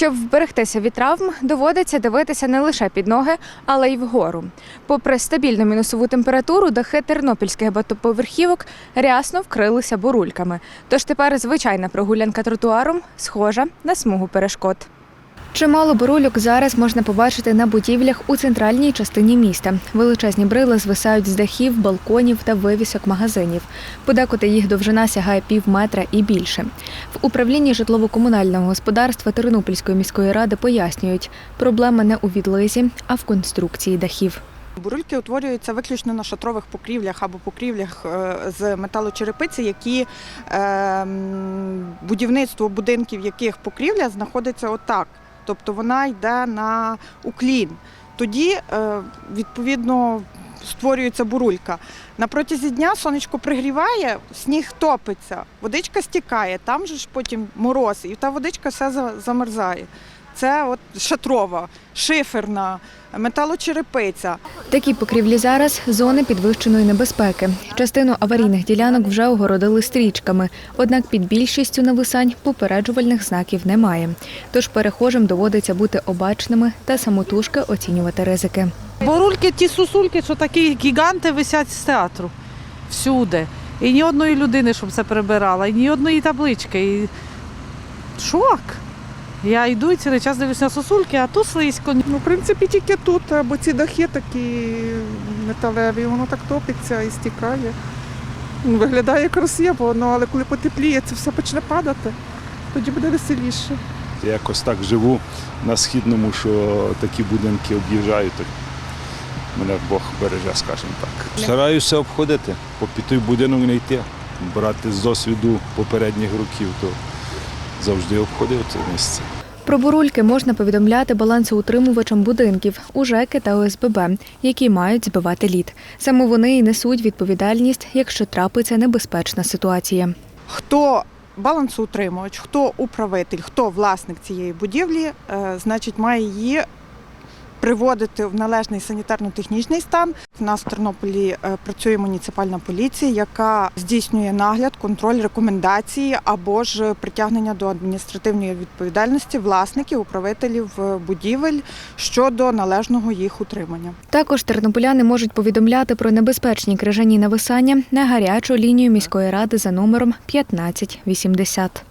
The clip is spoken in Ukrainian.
Щоб вберегтися від травм, доводиться дивитися не лише під ноги, але й вгору. Попри стабільну мінусову температуру, дахи тернопільських багатоповерхівок рясно вкрилися бурульками. Тож тепер звичайна прогулянка тротуаром схожа на смугу перешкод. Чимало бурульок зараз можна побачити на будівлях у центральній частині міста. Величезні брили звисають з дахів, балконів та вивісок магазинів. Подекуди їх довжина сягає пів метра і більше. В управлінні житлово-комунального господарства Тернопільської міської ради пояснюють, проблема не у відлизі, а в конструкції дахів. Бурульки утворюються виключно на шатрових покрівлях або покрівлях е, з металочерепиці, які е, будівництво будинків, яких покрівля знаходиться отак. Тобто вона йде на уклін. Тоді, е, відповідно, створюється бурулька. На протязі дня сонечко пригріває, сніг топиться, водичка стікає, там же ж потім мороз, і та водичка все замерзає. Це от шатрова, шиферна, металочерепиця. Такі покрівлі зараз зони підвищеної небезпеки. Частину аварійних ділянок вже огородили стрічками, однак під більшістю нависань попереджувальних знаків немає. Тож перехожим доводиться бути обачними та самотужки оцінювати ризики. Борульки, ті сусульки, що такі гіганти висять з театру всюди. І ні одної людини, щоб це прибирала, і ні одної таблички. І... Шок. Я йду і цілий час дивлюся на сосульки, а тут слизько. Ну, в принципі, тільки тут, бо ці дахи такі металеві, воно так топиться і стікає. Ну, Виглядає красиво, ну, але коли потепліє, це все почне падати, тоді буде веселіше. Я якось так живу на східному, що такі будинки об'їжджають. Мене Бог береже, скажімо так. Стараюся обходити, по той будинок не йти, брати з досвіду попередніх років, то завжди обходив це місце. Про бурульки можна повідомляти балансоутримувачам будинків у ЖЕКи та ОСББ, які мають збивати лід. Саме вони і несуть відповідальність, якщо трапиться небезпечна ситуація. Хто балансоутримувач, хто управитель, хто власник цієї будівлі, е, значить, має її приводити в належний санітарно-технічний стан. У нас в Тернополі е, працює муніципальна поліція, яка здійснює нагляд, контроль, рекомендації або ж притягнення до адміністративної відповідальності власників, управителів е, будівель щодо належного їх утримання. Також тернополяни можуть повідомляти про небезпечні крижані нависання на гарячу лінію міської ради за номером 1580.